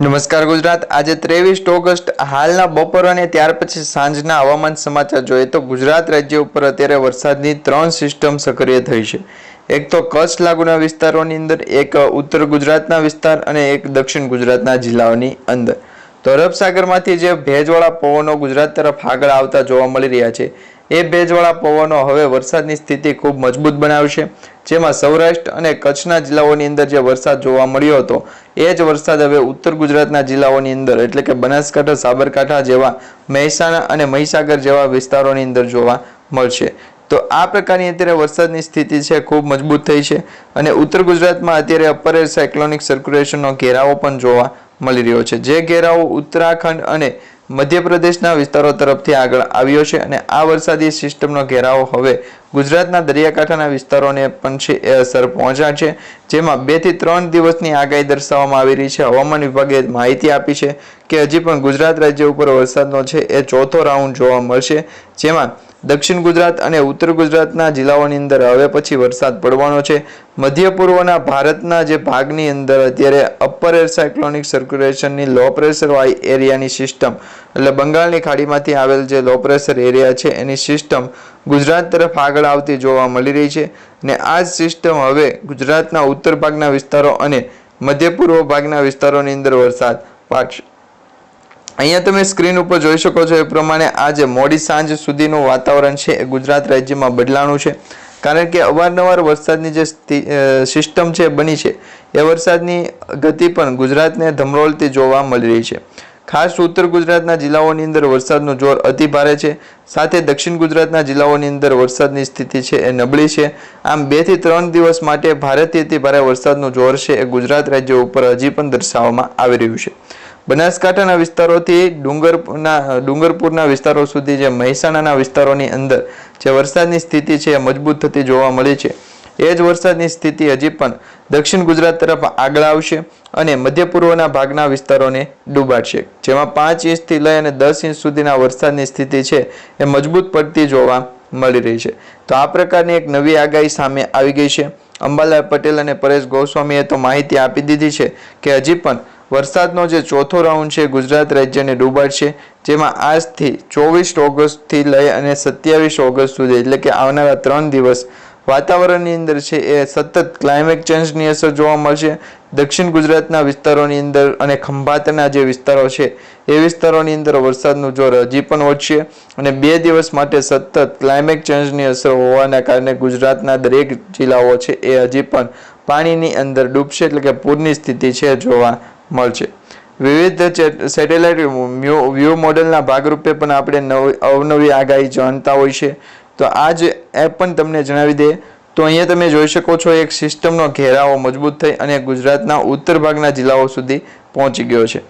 નમસ્કાર ગુજરાત. આજે ત્રેવીસ ઓગસ્ટ, હાલના બપોર અને ત્યાર પછી સાંજના હવામાન સમાચાર જોઈએ તો ગુજરાત રાજ્ય ઉપર અત્યારે વરસાદની ત્રણ સિસ્ટમ સક્રિય થઈ છે. એક તો કચ્છ લાગુના વિસ્તારોની અંદર, એક ઉત્તર ગુજરાતના વિસ્તાર અને એક દક્ષિણ ગુજરાતના જિલ્લાઓની અંદર. તો અરબ જે ભેજવાળા પવનો ગુજરાત તરફ આગળ આવતા જોવા મળી રહ્યા છે. એ ભેજવાળા પવનો હવે વરસાદની સ્થિતિ ખૂબ મજબૂત બનાવશે. જેમાં સૌરાષ્ટ્ર અને કચ્છના જિલ્લાઓની અંદર જે વરસાદ જોવા મળ્યો હતો, એ જ વરસાદ હવે ઉત્તર ગુજરાતના જિલ્લાઓની અંદર, એટલે કે બનાસકાંઠા, સાબરકાંઠા જેવા મહેસાણા અને મહીસાગર જેવા વિસ્તારોની અંદર જોવા મળશે. તો આ પ્રકારની અત્યારે વરસાદની સ્થિતિ છે, ખૂબ મજબૂત થઈ છે અને ઉત્તર ગુજરાતમાં અત્યારે અપર સાયક્લોનિક સર્ક્યુલેશનનો ઘેરાવો પણ જોવા મળી રહ્યો છે. જે ઘેરાવો ઉત્તરાખંડ અને મધ્યપ્રદેશના વિસ્તારો તરફથી આગળ આવ્યો છે અને આ વરસાદી સિસ્ટમનો ઘેરાવો હવે ગુજરાતના દરિયાકાંઠાના વિસ્તારોને પણ છે, એ અસર પહોંચાડશે જેમાં બેથી ત્રણ દિવસની આગાહી દર્શાવવામાં આવી રહી છે. હવામાન વિભાગે માહિતી આપી છે કે હજી પણ ગુજરાત રાજ્ય ઉપર વરસાદનો છે, એ ચોથો રાઉન્ડ જોવા મળશે. જેમાં દક્ષિણ ગુજરાત અને ઉત્તર ગુજરાતના જિલ્લાઓની અંદર હવે પછી વરસાદ પડવાનો છે. મધ્ય પૂર્વના ભારતના જે ભાગની અંદર અત્યારે અપર એર સાયક્લોનિક સર્ક્યુલેશનની લો પ્રેશર વાય એરિયાની સિસ્ટમ એટલે બંગાળની ખાડીમાંથી આવેલ જે લો પ્રેશર એરિયા છે, એની સિસ્ટમ ગુજરાત તરફ આગળ આવતી જોવા મળી રહી છે ને આ જ સિસ્ટમ હવે ગુજરાતના ઉત્તર ભાગના વિસ્તારો અને મધ્ય પૂર્વ ભાગના વિસ્તારોની અંદર વરસાદ પાડશે. અહીંયા તમે સ્ક્રીન ઉપર જોઈ શકો છો એ પ્રમાણે આજે મોડી સાંજ સુધીનું વાતાવરણ છે. એ ગુજરાત રાજ્યમાં બદલાણું છે. કારણ કે અવારનવાર વરસાદની જે સિસ્ટમ છે, બની છે, એ વરસાદની ગતિ પણ ગુજરાતને ધમરોળતી જોવા મળી રહી છે. ખાસ ઉત્તર ગુજરાતના જિલ્લાઓની અંદર વરસાદનું જોર અતિ ભારે છે. સાથે દક્ષિણ ગુજરાતના જિલ્લાઓની અંદર વરસાદની સ્થિતિ છે એ નબળી છે. આમ બેથી ત્રણ દિવસ માટે ભારેથી અતિ ભારે વરસાદનું જોર છે એ ગુજરાત રાજ્ય ઉપર હજી પણ દર્શાવવામાં આવી રહ્યું છે. બનાસકાંઠાના વિસ્તારોથી ડુંગરના ડુંગરપુરના વિસ્તારો સુધી જે મહેસાણાના વિસ્તારોની અંદર જે વરસાદની સ્થિતિ છે એ મજબૂત થતી જોવા મળી છે. એ જ વરસાદની સ્થિતિ હજી પણ દક્ષિણ ગુજરાત તરફ આગળ આવશે અને મધ્ય પૂર્વના ભાગના વિસ્તારોને ડૂબાડશે. જેમાં પાંચ ઇંચથી લઈ અને દસ ઇંચ સુધીના વરસાદની સ્થિતિ છે એ મજબૂત પડતી જોવા મળી રહી છે. તો આ પ્રકારની એક નવી આગાહી સામે આવી ગઈ છે. અંબાલાલ પટેલ અને પરેશ ગોસ્વામીએ તો માહિતી આપી દીધી છે કે હજી પણ વરસાદનો જે ચોથો રાઉન્ડ છે, ગુજરાત રાજ્યને ડૂબાડશે, જેમાં આજથી ચોવીસ ઓગસ્ટથી લઈ અને સત્યાવીસ ઓગસ્ટ સુધી, એટલે કે આવનારા ત્રણ દિવસ, વાતાવરણની અંદર છે એ સતત ક્લાઇમેટ ચેન્જની અસર જોવા મળશે. દક્ષિણ ગુજરાતના વિસ્તારોની અંદર અને ખંભાતના જે વિસ્તારો છે, એ વિસ્તારોની અંદર વરસાદનું જોર હજી પણ વધશે અને બે દિવસ માટે સતત ક્લાઇમેટ ચેન્જની અસર હોવાના કારણે ગુજરાતના દરેક જિલ્લાઓ છે એ હજી પણ પાણીની અંદર ડૂબશે, એટલે કે પૂરની સ્થિતિ છે જોવા મળશે. વિવિધ સેટેલાઇટ વ્યૂ મોડેલના ભાગરૂપે પણ આપણે નવી, અવનવી આગાહી જાણતા હોય છે. તો આ જ એપ પણ તમને જણાવી દે. તો અહીંયા તમે જોઈ શકો છો એક સિસ્ટમનો ઘેરાવો મજબૂત થઈ અને ગુજરાતના ઉત્તર ભાગના જિલ્લાઓ સુધી પહોંચી ગયો છે.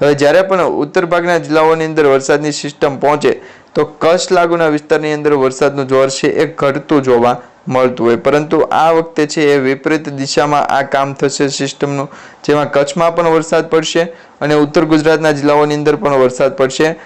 હવે જ્યારે પણ ઉત્તર ભાગના જિલ્લાઓની અંદર વરસાદની સિસ્ટમ પહોંચે, તો કચ્છ લાગુના વિસ્તારની અંદર વરસાદનું જોર છે. એ ઘટતું જોવા મળતું હોય. પરંતુ આ વખતે છે એ વિપરીત દિશામાં આ કામ થશે સિસ્ટમનું, જેમાં કચ્છમાં પણ વરસાદ પડશે અને ઉત્તર ગુજરાતના જિલ્લાઓની અંદર પણ વરસાદ પડશે.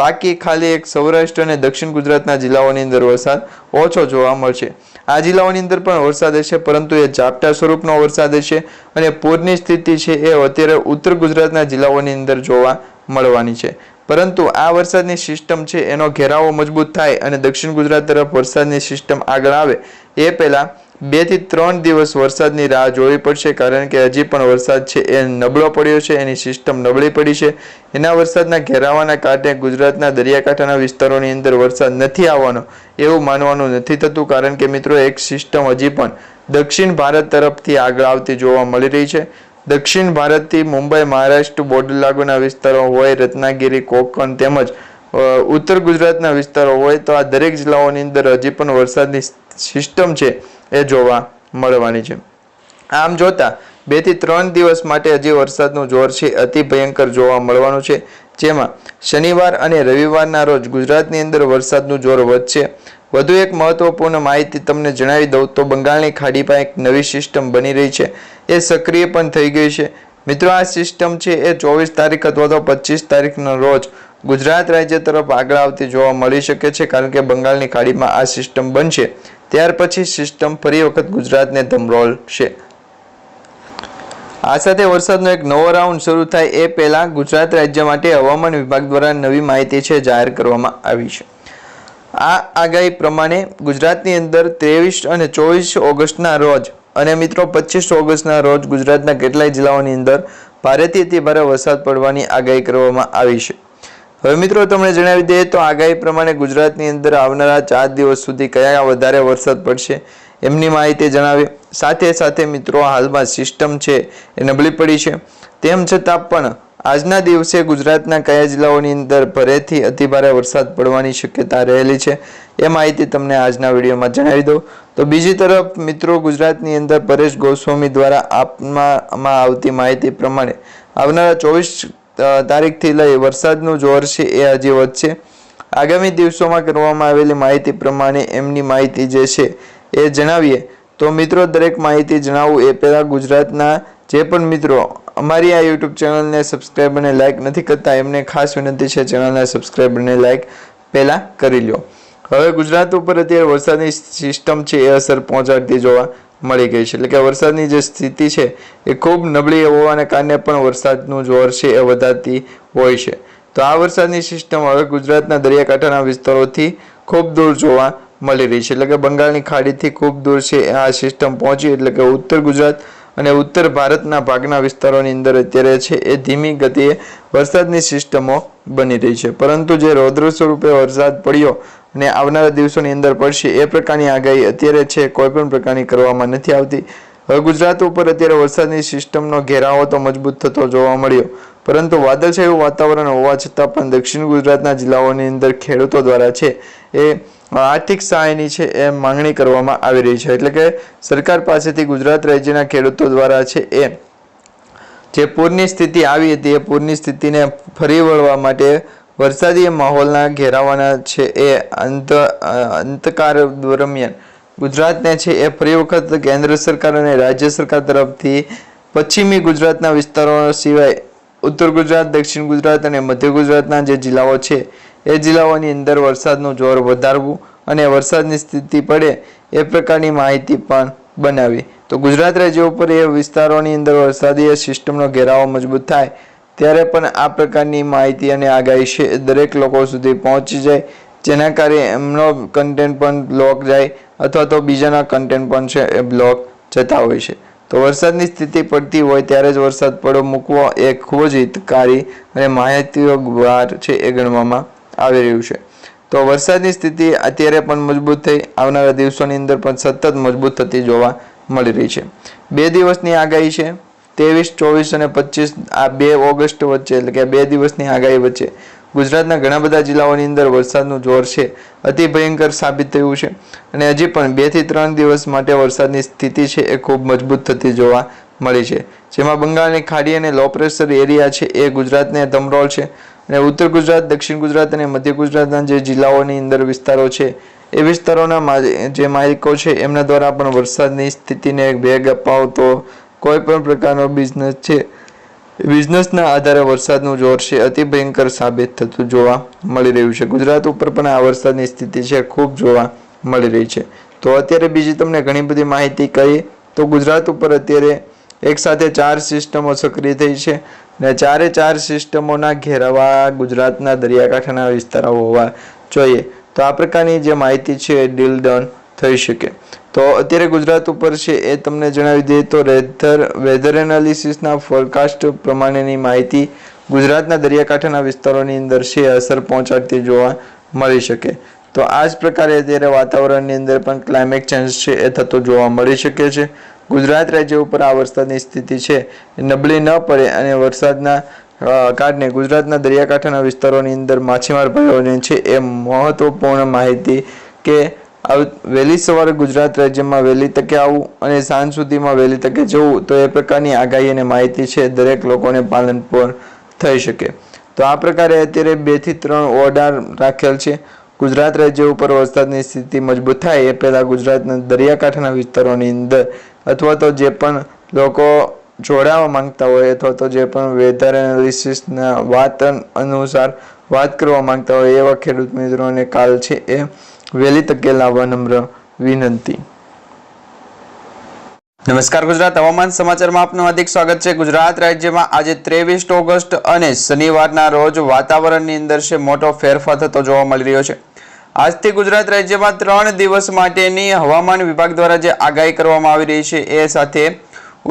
બાકી ખાલી એક સૌરાષ્ટ્ર અને દક્ષિણ ગુજરાતના જિલ્લાઓની અંદર વરસાદ ઓછો જોવા મળશે. આ જિલ્લાઓની અંદર પણ વરસાદ હશે, પરંતુ એ ઝાપટા સ્વરૂપનો વરસાદ હશે અને પૂરની સ્થિતિ છે એ અત્યારે ઉત્તર ગુજરાતના જિલ્લાઓની અંદર જોવા મળવાની છે. પરંતુ આ વરસાદની સિસ્ટમ છે, એનો ઘેરાવો મજબૂત થાય અને દક્ષિણ ગુજરાત તરફ વરસાદની સિસ્ટમ આગળ આવે, એ પહેલા બેથી ત્રણ દિવસ વરસાદની રાહ જોવી પડશે, કારણ કે હજી પણ વરસાદ છે, એ નબળો પડ્યો છે, એની સિસ્ટમ નબળી પડી છે. એના વરસાદના ઘેરાવાના કારણે ગુજરાતના દરિયાકાંઠાના વિસ્તારોની અંદર વરસાદ નથી આવવાનો, એવું માનવાનું નથી થતું, કારણ કે મિત્રો એક સિસ્ટમ હજી પણ દક્ષિણ ભારત તરફથી આગળ આવતી જોવા મળી રહી છે. દક્ષિણ ભારતથી મુંબઈ, મહારાષ્ટ્ર બોર્ડર લાગુના વિસ્તારો હોય, રત્નાગીરી, કોકણ તેમજ ઉત્તર ગુજરાતના વિસ્તારો હોય તો આ દરેક જિલ્લાઓની અંદર હજી પણ વરસાદની સિસ્ટમ છે એ જોવા મળવાની છે. આમ જોતા બેથી ત્રણ દિવસ માટે હજી વરસાદનું જોર છે, અતિ ભયંકર જોવા મળવાનું છે. જેમાં શનિવાર અને રવિવારના રોજ ગુજરાતની અંદર વરસાદનું જોર વધશે. વધુ એક મહત્વપૂર્ણ માહિતી તમને જણાવી દઉં તો બંગાળની ખાડી પર એક નવી સિસ્ટમ બની રહી છે. એ સક્રિય પણ થઈ ગઈ છે. મિત્રો, આ સિસ્ટમ છે એ ચોવીસ તારીખ અથવા તો પચીસ તારીખના રોજ ગુજરાત રાજ્ય તરફ આગળ આવતી જોવા મળી શકે છે કારણ કે બંગાળની ખાડીમાં આ સિસ્ટમ બનશે. ત્યાર પછી સિસ્ટમ ફરી વખત ગુજરાતને ધમરોળશે આ સાથે વરસાદનો એક નવો રાઉન્ડ શરૂ થાય એ પહેલાં ગુજરાત રાજ્ય માટે હવામાન વિભાગ દ્વારા નવી માહિતી છે જાહેર કરવામાં આવી છે. આ આગાહી પ્રમાણે ગુજરાતની અંદર ત્રેવીસ અને ચોવીસ ઓગસ્ટના રોજ અને મિત્રો પચીસ ઓગસ્ટના રોજ ગુજરાતના કેટલાય જિલ્લાઓની અંદર ભારેથી અતિ ભારે વરસાદ પડવાની આગાહી કરવામાં આવી છે. હવે મિત્રો તમને જણાવી દઈએ તો આગાહી પ્રમાણે ગુજરાતની અંદર આવનારા ચાર દિવસ સુધી કયા વધારે વરસાદ પડશે એમની માહિતી જણાવી. સાથે સાથે મિત્રો હાલમાં સિસ્ટમ છે એ નબળી પડી છે. તેમ છતાં પણ આજના દિવસે ગુજરાતના કયા જિલ્લાઓની અંદર ભરેથી અતિભારે વરસાદ પડવાની શક્યતા રહેલી છે એ માહિતી તમને આજના વિડીયોમાં જણાવી દઉં. તો બીજી તરફ, મિત્રો, ગુજરાતની અંદર પરેશ ગોસ્વામી દ્વારા આપવામાં આવતી માહિતી પ્રમાણે આવનારા ચોવીસ તારીખથી લઈ વરસાદનું જોર છે એ હજી વધશે. આગામી દિવસોમાં કરવામાં આવેલી માહિતી પ્રમાણે એમની માહિતી જે છે એ જણાવીએ. તો મિત્રો, દરેક માહિતી જણાવું એ પહેલાં ગુજરાતના જે પણ મિત્રો અમારી આ યુટ્યુબ ચેનલને સબસ્ક્રાઈબ અને લાઇક નથી કરતા, એમને ખાસ વિનંતી છે ચેનલને સબસ્ક્રાઈબ અને લાઇક પહેલાં કરી લો હવે ગુજરાત ઉપર અત્યારે વરસાદની સિસ્ટમ છે, એ અસર પહોંચાડતી જોવા મળી ગઈ છે. એટલે કે વરસાદની જે સ્થિતિ છે, એ ખૂબ નબળી હોવાને કારણે પણ વરસાદનું જોર છે, એ વધારતી હોય છે. તો આ વરસાદની સિસ્ટમ હવે ગુજરાતના દરિયાકાંઠાના વિસ્તારોથી ખૂબ દૂર જોવા મળી રહી છે. એટલે કે બંગાળની ખાડીથી ખૂબ દૂર છે, આ સિસ્ટમ પહોંચી. એટલે કે ઉત્તર ગુજરાત અને ઉત્તર ભારતના ભાગના વિસ્તારોની અંદર અત્યારે છે એ ધીમી ગતિએ વરસાદની સિસ્ટમો બની રહી છે. પરંતુ જે રૌદ્ર સ્વરૂપે વરસાદ પડ્યો અને આવનારા દિવસોની અંદર પડશે એ પ્રકારની આગાહી અત્યારે છે કોઈ પણ પ્રકારની કરવામાં નથી આવતી. હવે ગુજરાત ઉપર અત્યારે વરસાદની સિસ્ટમનો ઘેરાવો તો મજબૂત થતો જોવા મળ્યો. પરંતુ વાદળછાયું વાતાવરણ હોવા છતાં પણ દક્ષિણ ગુજરાતના જિલ્લાઓની અંદર ખેડૂતો દ્વારા છે એ આર્થિક સહાયની છે એ માંગણી કરવામાં આવી રહી છે. એટલે કે સરકાર પાસેથી ગુજરાત રાજ્યના ખેડૂતો દ્વારા છે એ જે પૂરની સ્થિતિ આવી હતી, એ પૂરની સ્થિતિને ફરી વળવા માટે વરસાદી માહોલના ઘેરાવાના છે એ અંત, અંતકાર દરમિયાન ગુજરાતને છે એ ફરી વખત કેન્દ્ર સરકાર અને રાજ્ય સરકાર તરફથી પશ્ચિમી ગુજરાતના વિસ્તારો સિવાય ઉત્તર ગુજરાત, દક્ષિણ ગુજરાત અને મધ્ય ગુજરાતના જે જિલ્લાઓ છે એ જિલ્લાઓની અંદર વરસાદનું જોર વધારવું અને વરસાદની સ્થિતિ પડે એ પ્રકારની માહિતી પણ બનાવી. તો ગુજરાત રાજ્ય ઉપર એ વિસ્તારોની અંદર વરસાદી સિસ્ટમનો ઘેરાવો મજબૂત થાય ત્યારે પણ આ પ્રકારની માહિતી અને આગાહી છે દરેક લોકો સુધી પહોંચી જાય. જેના કારણે એમનો કન્ટેન્ટ પણ બ્લોક જાય અથવા તો બીજાના કન્ટેન્ટ પણ છે એ બ્લોક જતા હોય છે. તો વરસાદની સ્થિતિ પડતી હોય ત્યારે જ વરસાદ પડો મૂકવો એ ખૂબ જ હિતકારી અને માહિતીઓ વાર છે એ ગણવામાં આવી રહ્યું છે. તો વરસાદની સ્થિતિ અત્યારે પણ મજબૂત થઈ. આવનારા દિવસોની અંદર પણ સતત મજબૂત થતી જોવા મળી રહી છે. બે દિવસની આગાહી છે. ત્રેવીસ, ચોવીસ અને પચીસ આ બે ઓગસ્ટ વચ્ચે એટલે કે બે દિવસની આગાહી વચ્ચે ગુજરાતના ઘણા બધા જિલ્લાઓની અંદર વરસાદનું જોર છે. અતિ ભયંકર સાબિત થયું છે. અને હજી પણ બેથી ત્રણ દિવસ માટે વરસાદની સ્થિતિ છે એ ખૂબ મજબૂત થતી જોવા મળી છે. જેમાં બંગાળની ખાડી અને લો પ્રેશર એરિયા છે એ ગુજરાતને ધમરોળ છે. અને ઉત્તર ગુજરાત, દક્ષિણ ગુજરાત અને મધ્ય ગુજરાતના જે જિલ્લાઓની અંદર વિસ્તારો છે, એ વિસ્તારોના જે માલિકો છે, એમના દ્વારા પણ વરસાદની સ્થિતિને વેગ અપાવતો કોઈ પણ પ્રકારનો બિઝનેસ છે. બિઝનેસના આધારે વરસાદનું જોર છે, અતિ ભયંકર સાબિત થતું જોવા મળી રહ્યું છે. ગુજરાત ઉપર પણ આ વરસાદની સ્થિતિ છે, ખૂબ જોવા મળી રહી છે. તો અત્યારે બીજી તમને ઘણી બધી માહિતી કહી તો ગુજરાત ઉપર અત્યારે એક સાથે ચાર સિસ્ટમો સક્રિય થઈ છે ને ચારે ચાર સિસ્ટમોના ઘેરાવા ગુજરાતના દરિયાકાંઠાના વિસ્તારો હોવા જોઈએ. તો આ પ્રકારની જે માહિતી છે, એ ડીલ ડન થઈ શકે. તો અત્યારે ગુજરાત ઉપર છે, એ તમને જણાવી દઈએ તો રેધર વેધર એનાલિસિસના ફોરકાસ્ટ પ્રમાણેની માહિતી ગુજરાતના દરિયાકાંઠાના વિસ્તારોની અંદર છે, અસર પહોંચાડતી જોવા મળી શકે. તો આ જ પ્રકારે અત્યારે વાતાવરણની અંદર પણ ક્લાઇમેટ ચેન્જ છે, એ થતો જોવા મળી શકે છે. ગુજરાત રાજ્ય ઉપર આ વરસાદની સ્થિતિ છે. નબળી ન પડે અને વરસાદના કારણે ગુજરાતના દરિયાકાંઠાના વિસ્તારોની અંદર માછીમાર ભાઈઓને છે એ મહત્વપૂર્ણ માહિતી કે વહેલી સવારે ગુજરાત રાજ્યમાં વહેલી તકે આવવું અને સાંજ સુધીમાં વહેલી તકે જવું તો એ પ્રકારની આગાહી અને માહિતી છે દરેક લોકોને પાલન પર થઈ શકે. તો આ પ્રકારે અત્યારે બેથી ત્રણ ઓર્ડર રાખેલ છે. ગુજરાત રાજ્ય ઉપર વરસાદની સ્થિતિ મજબૂત થાય એ પહેલાં ગુજરાતના દરિયાકાંઠાના વિસ્તારોની અંદર અથવા તો જે પણ લોકો જોડાવા માંગતા હોય અથવા તો જે પણ વેધર એનાલિસિસના વાત અનુસાર વાત કરવા માંગતા હોય એવા ખેડૂત મિત્રોને કાલ છે એ વહેલી તકે લાવવા નમ્ર વિનંતી. નમસ્કાર ગુજરાત, હવામાન સમાચારમાં આપનું હાર્દિક સ્વાગત છે. ગુજરાત રાજ્યમાં આજે ત્રેવીસ ઓગસ્ટ અને શનિવારના રોજ વાતાવરણની અંદર છે મોટો ફેરફાર થતો જોવા મળી રહ્યો છે. આજથી ગુજરાત રાજ્યમાં ત્રણ દિવસ માટેની હવામાન વિભાગ દ્વારા જે આગાહી કરવામાં આવી રહી છે એ સાથે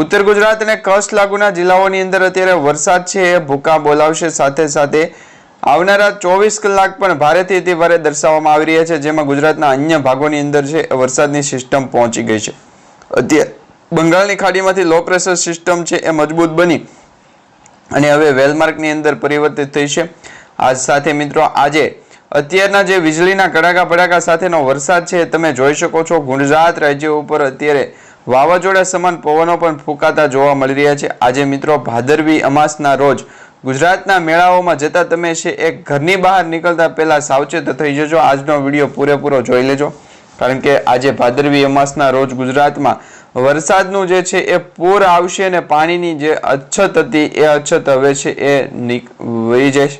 ઉત્તર ગુજરાત અને કચ્છ લાગુના જિલ્લાઓની અંદર અત્યારે વરસાદ છે એ ભૂકા બોલાવશે. સાથે સાથે આવનારા ચોવીસ કલાક પણ ભારેથી અતિ ભારે દર્શાવવામાં આવી રહ્યા છે, જેમાં ગુજરાતના અન્ય ભાગોની અંદર છે વરસાદની સિસ્ટમ પહોંચી ગઈ છે. અત્યારે બંગાળની ખાડીમાંથી લો પ્રેશર સિસ્ટમ છે એ મજબૂત બની અને હવે વેલમાર્કની અંદર પરિવર્તિત થઈ છે. આજ સાથે મિત્રો આજે અત્યારના જે વીજળીના કડાકા ભડાકા સાથેનો વરસાદ છે તમે જોઈ શકો છો. ગુજરાત રાજ્ય ઉપર અત્યારે વાવાઝોડા સમાન પવનો પણ ફૂંકાતા જોવા મળી રહ્યા છે. આજે મિત્રો ભાદરવી અમાસના રોજ ગુજરાતના મેળાઓમાં જતા તમે છે એક ઘરની બહાર નીકળતા પહેલાં સાવચેત થઈ જજો. આજનો વીડિયો પૂરેપૂરો જોઈ લેજો. કારણ કે આજે ભાદરવી અમાસના રોજ ગુજરાતમાં વરસાદનું જે છે એ પૂર આવશે અને પાણીની જે અછત હતી, એ અછત હવે છે એ વહી જશે.